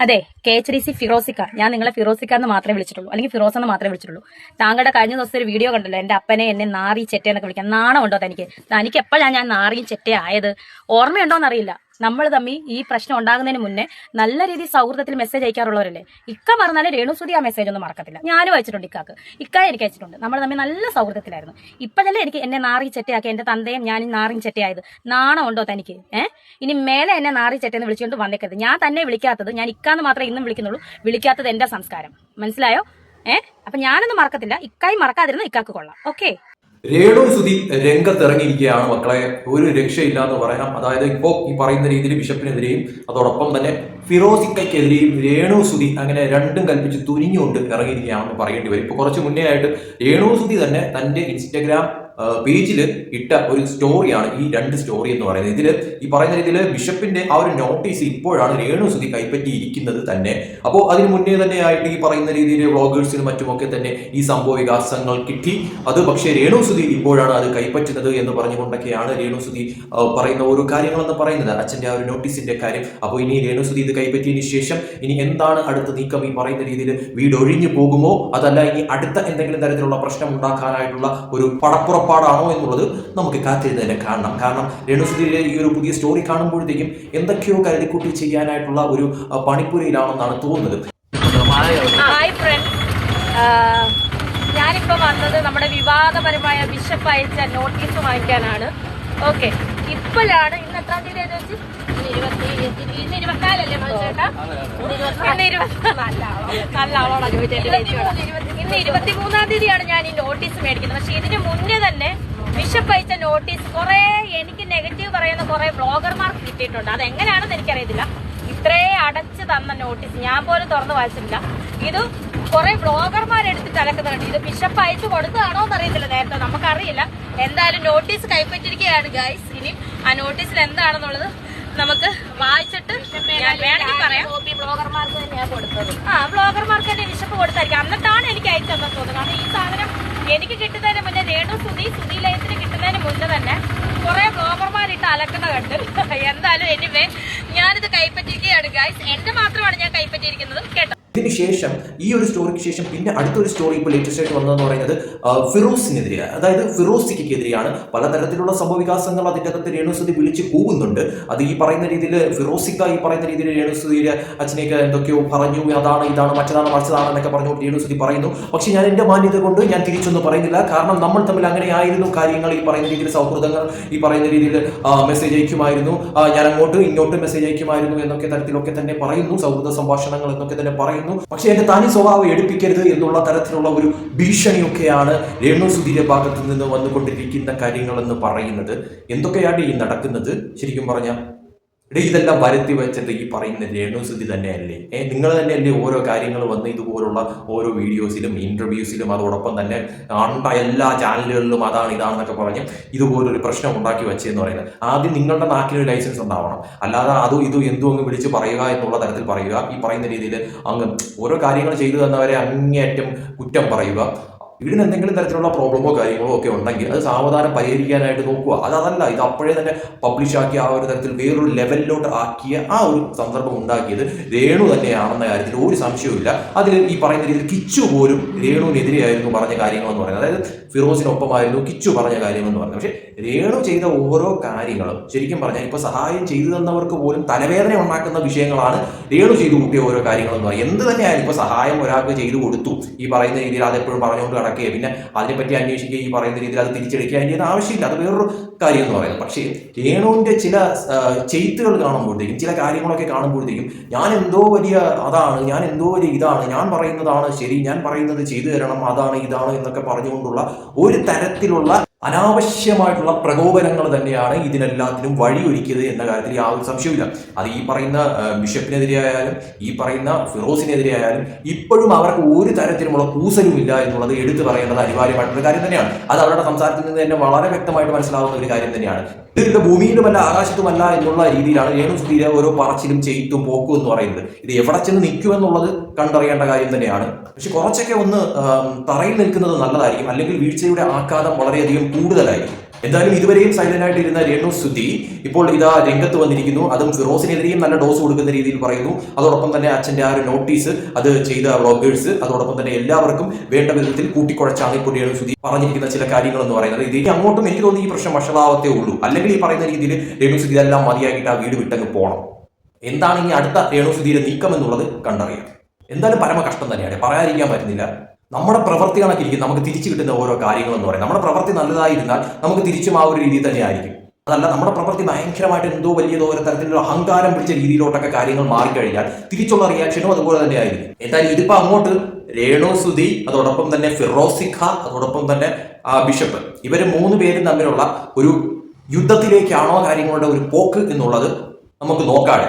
അതെ K H D C ഫിറോസിക്ക. ഞാൻ നിങ്ങളെ ഫിറോസിക്ക എന്ന് മാത്രമേ വിളിച്ചിട്ടുള്ളൂ. അല്ലെങ്കിൽ ഫിറോസ് എന്ന് മാത്രമേ വിളിച്ചിട്ടുള്ളൂ. താങ്കളുടെ കഴിഞ്ഞ ദിവസം ഒരു വീഡിയോ കണ്ടല്ലോ? എന്റെ അപ്പനെ എന്നെ നാറി ചെറ്റ എന്നൊക്കെ വിളിക്കാൻ. നാണമുണ്ടോ തനിക്ക്? തനിക്ക് എപ്പോഴാണ് ഞാൻ നാറിയും ചെറ്റ ആയത്? ഓർമ്മയുണ്ടോ എന്നറിയില്ല നമ്മൾ തമ്മിൽ ഈ പ്രശ്നം ഉണ്ടാകുന്നതിന് മുന്നേ നല്ല രീതിയിൽ സൗഹൃദത്തിൽ മെസ്സേജ് അയക്കാറുള്ളവരല്ലേ? ഇക്ക മറന്നാലും രേണുസുതി ആ മെസ്സേജ് ഒന്നും മറക്കത്തില്ല. ഞാനും അയച്ചിട്ടുണ്ട് ഇക്കാക്ക്. ഇക്ക എനിക്ക് അയച്ചിട്ടുണ്ട്. നമ്മൾ തമ്മിൽ നല്ല സൗഹൃദത്തിലായിരുന്നു. ഇപ്പോഴല്ലേ എനിക്ക് എന്നെ നാറി ചെറ്റയാക്കി എന്റെ തന്തയും ഞാൻ നാറിയും ചെറ്റയായത്. ഉണ്ടോ തനിക്ക്? ഏഹ് ഇനി മേലെ എന്നെ നാറി ചെറ്റെന്ന് വിളിച്ചുകൊണ്ട് വന്നേക്കരുത്. ഞാൻ തന്നെ വിളിക്കാത്തത് ഞാൻ ഇക്കാന്ന് മാത്രമേ ഇന്നും വിളിക്കുന്നുള്ളൂ. വിളിക്കാത്തത് എന്റെ സംസ്കാരം. മനസ്സിലായോ? ഏഹ് അപ്പൊ ഞാനൊന്നും മറക്കത്തില്ല. ഇക്കായി മറക്കാതിരുന്ന ഇക്കാക്ക് കൊള്ളാം. ഓക്കെ? രേണു സുധി രംഗത്തിറങ്ങിയിരിക്കുകയാണ് മക്കളെ. ഒരു രക്ഷയില്ല എന്ന് പറയാം. അതായത് ഇപ്പോൾ ഈ പറയുന്ന രീതിയിൽ ബിഷപ്പിനെതിരെയും അതോടൊപ്പം തന്നെ ഫിറോസിക്കയ്ക്കെതിരെയും രേണു സുധി അങ്ങനെ രണ്ടും കൽപ്പിച്ച് തുനിഞ്ഞുകൊണ്ട് ഇറങ്ങിയിരിക്കുകയാണെന്ന് പറയേണ്ടി വരും. ഇപ്പോൾ കുറച്ച് മുന്നേ ആയിട്ട് രേണു സുധി തന്നെ തന്റെ ഇൻസ്റ്റഗ്രാം പേജിൽ ഇട്ട ഒരു സ്റ്റോറിയാണ് ഈ രണ്ട് സ്റ്റോറി എന്ന് പറയുന്നത്. ഇതിൽ ഈ പറയുന്ന രീതിയിൽ ബിഷപ്പിന്റെ ആ ഒരു നോട്ടീസ് ഇപ്പോഴാണ് രേണു സുധി കൈപ്പറ്റിയിരിക്കുന്നത് തന്നെ. അപ്പോൾ അതിന് മുന്നേ തന്നെ ആയിട്ട് ഈ പറയുന്ന രീതിയിൽ വ്ളോഗേഴ്സിനും മറ്റുമൊക്കെ തന്നെ ഈ സംഭവ വികാസങ്ങൾ കിട്ടി. അത് പക്ഷേ രേണു സുധി ഇപ്പോഴാണ് അത് കൈപ്പറ്റുന്നത് എന്ന് പറഞ്ഞുകൊണ്ടൊക്കെയാണ് രേണു സുധി പറയുന്ന ഓരോ കാര്യങ്ങളെന്ന് പറയുന്നത്. അച്ഛന്റെ ആ ഒരു നോട്ടീസിന്റെ കാര്യം. അപ്പോൾ ഇനി രേണു സുധി ഇത് കൈപ്പറ്റിയതിന് ശേഷം ഇനി എന്താണ് അടുത്ത നീക്കം ഈ പറയുന്ന രീതിയിൽ വീട് ഒഴിഞ്ഞു പോകുമോ? അതല്ല ഇനി അടുത്ത എന്തെങ്കിലും തരത്തിലുള്ള പ്രശ്നം ഉണ്ടാക്കാനായിട്ടുള്ള ഒരു പടപ്പുറപ്പാടാണോ എന്നുള്ളത് നമുക്ക് കാത്തിരുന്ന് തന്നെ കാണണം കാരണം രേണുസുധിയുടെ ഈ ഒരു പുതിയ സ്റ്റോറി കാണുമ്പോഴത്തേക്കും എന്തൊക്കെയോ കരുതിക്കൂട്ടി ചെയ്യാനായിട്ടുള്ള ഒരു പണിപ്പുരയിലാണെന്നാണ് തോന്നുന്നത്. ഹായ് ഫ്രണ്ട്സ് ഞാനിപ്പോ വന്നത് നമ്മുടെ വിവാദപരമായ ബിഷപ്പ് അയച്ച നോട്ടീസ് വാങ്ങിക്കാനാണ് ഓക്കെ ഇപ്പോഴാണ് ഇന്ന് എത്രാം തീയതി ആയത് വെച്ച് ഇന്ന് ഇരുപത്തിനാലല്ലേ മനസ്സിലാട്ടാ ഇന്ന് ഇരുപത്തി ഇന്ന് ഇരുപത്തി ചോദിച്ചത് ഇന്ന് ഇരുപത്തിമൂന്നാം തീയതിയാണ് ഞാൻ ഈ നോട്ടീസ് മേടിക്കുന്നത്. പക്ഷെ ഇതിന് മുന്നേ തന്നെ ബിഷപ്പ് അയച്ച നോട്ടീസ് കുറെ എനിക്ക് നെഗറ്റീവ് പറയുന്ന കുറെ ബ്ലോഗർമാർക്ക് കിട്ടിയിട്ടുണ്ട്. അത് എങ്ങനെയാണെന്ന് എനിക്കറിയത്തില്ല. ഇത്രേ അടച്ചു തന്ന നോട്ടീസ് ഞാൻ പോലും തുറന്നു വായിച്ചിട്ടില്ല. ഇത് കുറെ ബ്ലോഗർമാരെടുത്തിട്ട് അലക്കുന്നുണ്ട് ഇത് ബിഷപ്പ് അയച്ചു കൊടുത്തതാണോ എന്നറിയത്തില്ല നേരത്തെ. നമുക്കറിയില്ല. എന്തായാലും നോട്ടീസ് കൈപ്പറ്റിരിക്കുകയാണ് ഗൈസ് ഇനി ആ നോട്ടീസിൽ എന്താണെന്നുള്ളത് നമുക്ക് വായിച്ചിട്ട് ഞാൻ വേണമെങ്കിൽ പറയാം. ബ്ലോഗർമാർക്ക് തന്നെയാണ് കൊടുത്തത്. ആ ബ്ലോഗർമാർക്ക് തന്നെ വിശപ്പ് കൊടുത്തായിരിക്കും. എന്നിട്ടാണ് എനിക്ക് അയച്ചു തന്നെ തോന്നുന്നത്. കാരണം ഈ സാധനം എനിക്ക് കിട്ടുന്നതിന് മുന്നേ രേണു സുധി സുധി ലയത്തിന് കിട്ടുന്നതിന് മുന്നേ തന്നെ കുറെ ബ്ലോഗർമാരിട്ട് അലക്കുന്ന കണ്ട് എന്തായാലും എനിവേ ഞാനിത് കൈപ്പറ്റിയിരിക്കുകയാണ് ഗൈസ് എന്റെ മാത്രമാണ് ഞാൻ കൈപ്പറ്റിയിരിക്കുന്നത് കേട്ടോ? ഇതിന് ശേഷം ഈ ഒരു സ്റ്റോറിക്ക് ശേഷം പിന്നെ അടുത്തൊരു സ്റ്റോറി ഇപ്പോൾ ലേറ്റസ്റ്റ് ആയിട്ട് വന്നതെന്ന് പറയുന്നത് ഫിറോസിനെതിരെയാണ് ഫിറോസിനെതിരെ അതായത് ഫിറോസിക്കെതിരെയാണ് പലതരത്തിലുള്ള സംഭവവികാസങ്ങൾ അതിന്റെ അകത്ത് രേണുസുതി വിളിച്ച് കൂവുന്നുണ്ട്. അത് ഈ പറയുന്ന രീതിയിൽ ഫിറോസിക്ക ഈ പറയുന്ന രീതിയിൽ രേണുസുതിയുടെ അച്ഛനെയൊക്കെ എന്തൊക്കെയോ പറഞ്ഞു അതാണ് ഇതാണ് മറ്റതാണ് മറിച്ചതാണ് എന്നൊക്കെ പറഞ്ഞു രേണുസുതി പറയുന്നു. പക്ഷേ ഞാൻ എന്റെ മാന്യത കൊണ്ട് ഞാൻ തിരിച്ചൊന്നും പറയുന്നില്ല. കാരണം നമ്മൾ തമ്മിൽ അങ്ങനെ ആയിരുന്നു കാര്യങ്ങൾ ഈ പറയുന്ന രീതിയിൽ സൗഹൃദങ്ങൾ ഈ പറയുന്ന രീതിയിൽ മെസ്സേജ് അയക്കുമായിരുന്നു. ഞാൻ അങ്ങോട്ട് ഇങ്ങോട്ട് മെസ്സേജ് അയക്കുമായിരുന്നു എന്നൊക്കെ തരത്തിലൊക്കെ തന്നെ പറയുന്നു. സൗഹൃദ സംഭാഷണങ്ങൾ എന്നൊക്കെ തന്നെ പറയുന്നു. പക്ഷെ എന്റെ തനി സ്വഭാവം എടുപ്പിക്കരുത് എന്നുള്ള തരത്തിലുള്ള ഒരു ഭീഷണിയൊക്കെയാണ് രേണു സുധീരെ ഭാഗത്ത് നിന്ന് വന്നുകൊണ്ടിരിക്കുന്ന കാര്യങ്ങൾ എന്ന് പറയുന്നത്. എന്തൊക്കെയാണ് ഈ നടക്കുന്നത്? ശരിക്കും പറഞ്ഞാൽ എടേ ഇതെല്ലാം വരുത്തി വെച്ചിട്ട് ഈ പറയുന്ന രേണുസുതി തന്നെയല്ലേ? ഏ നിങ്ങൾ തന്നെയല്ലേ ഓരോ കാര്യങ്ങൾ വന്ന് ഇതുപോലുള്ള ഓരോ വീഡിയോസിലും ഇന്റർവ്യൂസിലും അതോടൊപ്പം തന്നെ കണ്ട എല്ലാ ചാനലുകളിലും അതാണ് ഇതാണെന്നൊക്കെ പറഞ്ഞ് ഇതുപോലൊരു പ്രശ്നം ഉണ്ടാക്കി വെച്ചതെന്ന് പറയുന്നത്. ആദ്യം നിങ്ങളുടെ നാട്ടിലൊരു ലൈസൻസ് ഉണ്ടാവണം. അല്ലാതെ അതും ഇതും എന്തും അങ്ങ് വിളിച്ച് പറയുക എന്നുള്ള തരത്തിൽ പറയുക. ഈ പറയുന്ന രീതിയിൽ അങ്ങ് ഓരോ കാര്യങ്ങൾ ചെയ്തു തന്നവരെ അങ്ങേയറ്റം കുറ്റം പറയുക. ഇതിന് എന്തെങ്കിലും തരത്തിലുള്ള പ്രോബ്ലമോ കാര്യങ്ങളോ ഒക്കെ ഉണ്ടെങ്കിൽ അത് സാവധാനം പരിഹരിക്കാനായിട്ട് നോക്കുക. അത് അതല്ല ഇത് അപ്പോഴേ തന്നെ പബ്ലിഷ് ആക്കിയ ആ ഒരു തരത്തിൽ വേറൊരു ലെവലിലോട്ട് ആക്കിയ ആ ഒരു സന്ദർഭം ഉണ്ടാക്കിയത് രേണു തന്നെയാണെന്ന കാര്യത്തിൽ ഒരു സംശയവുമില്ല. അതിൽ ഈ പറയുന്ന രീതിയിൽ കിച്ചു പോലും രേണുവിനെതിരെയായിരുന്നു പറഞ്ഞ കാര്യങ്ങളെന്ന് പറയുന്നത്. അതായത് ഫിറോസിനൊപ്പമായിരുന്നു കിച്ചു പറഞ്ഞ കാര്യമെന്ന് പറയുന്നത് പക്ഷേ രേണു ചെയ്ത ഓരോ കാര്യങ്ങളും ശരിക്കും പറഞ്ഞാൽ ഇപ്പൊ സഹായം ചെയ്തു തന്നവർക്ക് പോലും തലവേദന ഉണ്ടാക്കുന്ന വിഷയങ്ങളാണ് രേണു ചെയ്തു കൂട്ടിയ ഓരോ കാര്യങ്ങളെന്ന് പറയുന്നത്. എന്ത് തന്നെയായാലും ഇപ്പൊ സഹായം ഒരാൾക്ക് ചെയ്തു കൊടുത്തു. ഈ പറയുന്ന രീതിയിൽ അതെപ്പോഴും പറഞ്ഞുകൊണ്ട് കിടക്കുകയും പിന്നെ അതിനെപ്പറ്റി അന്വേഷിക്കുകയും ഈ പറയുന്ന രീതിയിൽ അത് തിരിച്ചെടുക്കുക അതിന്റെ ആവശ്യമില്ല. അത് വേറൊരു കാര്യം എന്ന് പറയുന്നത്. പക്ഷേ രേണുവിന്റെ ചില ചെയ്ത്തുകൾ കാണുമ്പോഴത്തേക്കും ചില കാര്യങ്ങളൊക്കെ കാണുമ്പോഴത്തേക്കും ഞാൻ എന്തോ വലിയ അതാണ് ഞാൻ എന്തോ വലിയ ഇതാണ് ഞാൻ പറയുന്നതാണ് ശരി ഞാൻ പറയുന്നത് ചെയ്തു തരണം അതാണ് ഇതാണ് എന്നൊക്കെ പറഞ്ഞുകൊണ്ടുള്ള ഒരു തരത്തിലുള്ള അനാവശ്യമായിട്ടുള്ള പ്രകോപനങ്ങൾ തന്നെയാണ് ഇതിനെല്ലാത്തിനും വഴിയൊരുക്കിയത് എന്ന കാര്യത്തിൽ യാതൊരു സംശയവുമില്ല. അത് ഈ പറയുന്ന ബിഷപ്പിനെതിരെയായാലും ഈ പറയുന്ന ഫിറോസിനെതിരെ ആയാലും ഇപ്പോഴും അവർക്ക് ഒരു തരത്തിലുമുള്ള കൂസലും ഇല്ല എന്നുള്ളത് എടുത്തു പറയേണ്ടത് അനിവാര്യമായിട്ടുള്ള കാര്യം തന്നെയാണ്. അത് അവരുടെ സംസാരത്തിൽ നിന്ന് തന്നെ വളരെ വ്യക്തമായിട്ട് മനസ്സിലാവുന്ന ഒരു കാര്യം തന്നെയാണ്. ഇത് ഭൂമിയിലുമല്ല ആകാശത്തുമല്ല എന്നുള്ള രീതിയിലാണ് രേണു സുധീര ഓരോ പറച്ചിലും ചെയ്ത്തും പോക്കും എന്ന് പറയുന്നത്. ഇത് എവിടെ ചെന്ന് നിൽക്കും എന്നുള്ളത് കണ്ടറിയേണ്ട കാര്യം തന്നെയാണ്. പക്ഷെ കുറച്ചൊക്കെ ഒന്ന് തറയിൽ നിൽക്കുന്നത് നല്ലതായിരിക്കും. അല്ലെങ്കിൽ വീഴ്ചയുടെ ആഘാതം വളരെയധികം കൂടുതലായിരിക്കും. എന്തായാലും ഇതുവരെയും സൈലന്റ് ആയിട്ടിരുന്ന രേണു സുധി ഇപ്പോൾ ഇതാ രംഗത്ത് വന്നിരിക്കുന്നു. അതും ഫിറോസിനെതിരെയും നല്ല ഡോസ് കൊടുക്കുന്ന രീതിയിൽ പറയുന്നു. അതോടൊപ്പം തന്നെ അച്ഛന്റെ ആ ഒരു നോട്ടീസ് അത് ചെയ്ത ബ്ലോഗേഴ്സ് അതോടൊപ്പം തന്നെ എല്ലാവർക്കും വേണ്ട വിധത്തിൽ കൂട്ടിക്കുഴച്ചാണ് ഇപ്പോൾ രേണു സുധി പറഞ്ഞിരിക്കുന്ന ചില കാര്യങ്ങൾ എന്ന് പറയുന്നത് ഇതിന് അങ്ങോട്ടും എനിക്ക് തോന്നുന്നു ഈ പ്രശ്നം വഷളാവത്തേ ഉള്ളൂ. അല്ലെങ്കിൽ ഈ പറയുന്ന രീതിയിൽ രേണു സുധി എല്ലാം മതിയാക്കിയിട്ട് ആ വീട് വിട്ടങ്ങ് പോകണം എന്താണ് ഇനി അടുത്ത രേണു സുധിയുടെ നീക്കം എന്നുള്ളത് കണ്ടറിയാം. എന്തായാലും പരമ കഷ്ടം തന്നെയാണ്. പറയാതിരിക്കാൻ പറ്റുന്നില്ല. നമ്മുടെ പ്രവൃത്തി കണക്കിരിക്കും നമുക്ക് തിരിച്ചു കിട്ടുന്ന ഓരോ കാര്യങ്ങൾ എന്ന് പറയും നമ്മുടെ പ്രവൃത്തി നല്ലതായിരുന്നാൽ നമുക്ക് തിരിച്ചും ആ ഒരു രീതിയിൽ തന്നെ ആയിരിക്കും. അതല്ല നമ്മുടെ പ്രവൃത്തി ഭയങ്കരമായിട്ട് എന്തോ വലിയതോ ഒരു തരത്തിലുള്ള അഹങ്കാരം പിടിച്ച രീതിയിലോട്ടൊക്കെ കാര്യങ്ങൾ മാറിക്കഴിഞ്ഞാൽ തിരിച്ചുള്ള റിയാക്ഷനും അതുപോലെ തന്നെ ആയിരിക്കും. എന്തായാലും ഇതിപ്പോ അങ്ങോട്ട് രേണു സുധി അതോടൊപ്പം തന്നെ ഫിറോസിഖ അതോടൊപ്പം തന്നെ ബിഷപ്പ്. ഇവർ മൂന്ന് പേരും തമ്മിലുള്ള ഒരു യുദ്ധത്തിലേക്കാണോ കാര്യങ്ങളുടെ ഒരു പോക്ക് എന്നുള്ളത് നമുക്ക് നോക്കാതെ